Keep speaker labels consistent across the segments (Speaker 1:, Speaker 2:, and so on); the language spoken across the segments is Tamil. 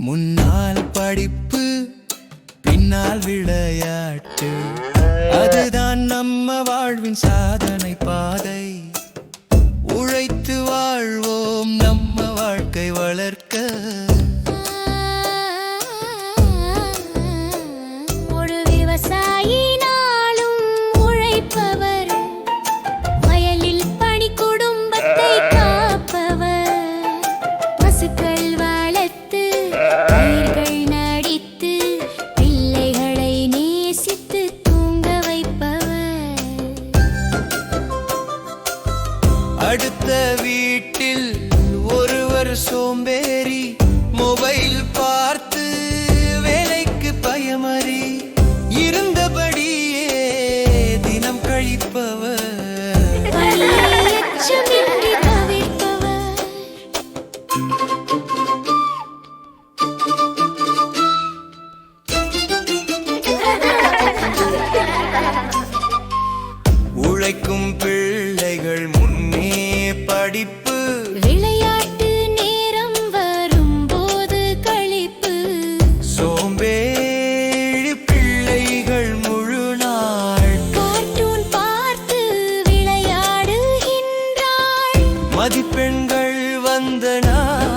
Speaker 1: முன்னால் படிப்பு பின்னால் விளையாட்டு. அதுதான் நம்ம வாழ்வின் சாதனை பாதை. அடுத்த வீட்டில் ஒருவர் சோம்பேறி மொபைல் பார்த்து வேலைக்கு பயமறி இருந்தபடியே தினம் கழிப்பவர் மதிப்பெண்கள் நாள்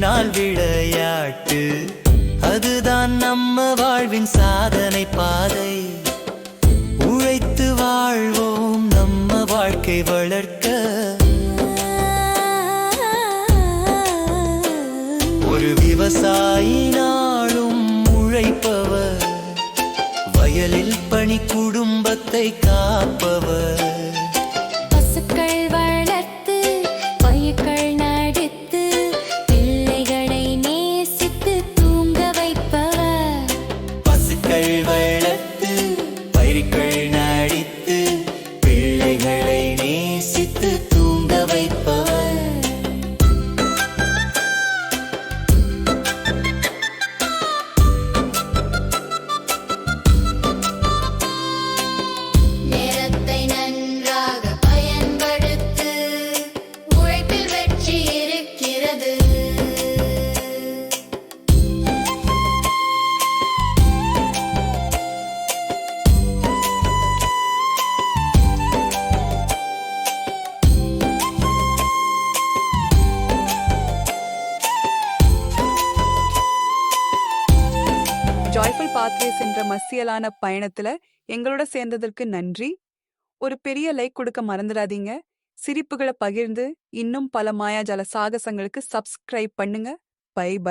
Speaker 1: பின்னால் விளையாட்டு. அதுதான் நம்ம வாழ்வின் சாதனை பாதை. உழைத்து வாழ்வோம் நம்ம வாழ்க்கை வளர்க்க. ஒரு விவசாயி நாளும் உழைப்பவர். வயலில் பணி குடும்பத்தை காப்பவர்.
Speaker 2: ஜாய்ஃபுல் பாத்வேஸ் என்ற மசியலான பயணத்துல எங்களோட சேர்ந்ததற்கு நன்றி. ஒரு பெரிய லைக் கொடுக்க மறந்துடாதீங்க. சிரிப்புகளை பகிர்ந்து இன்னும் பல மாயாஜால சாகசங்களுக்கு சப்ஸ்கிரைப் பண்ணுங்க. Bye bye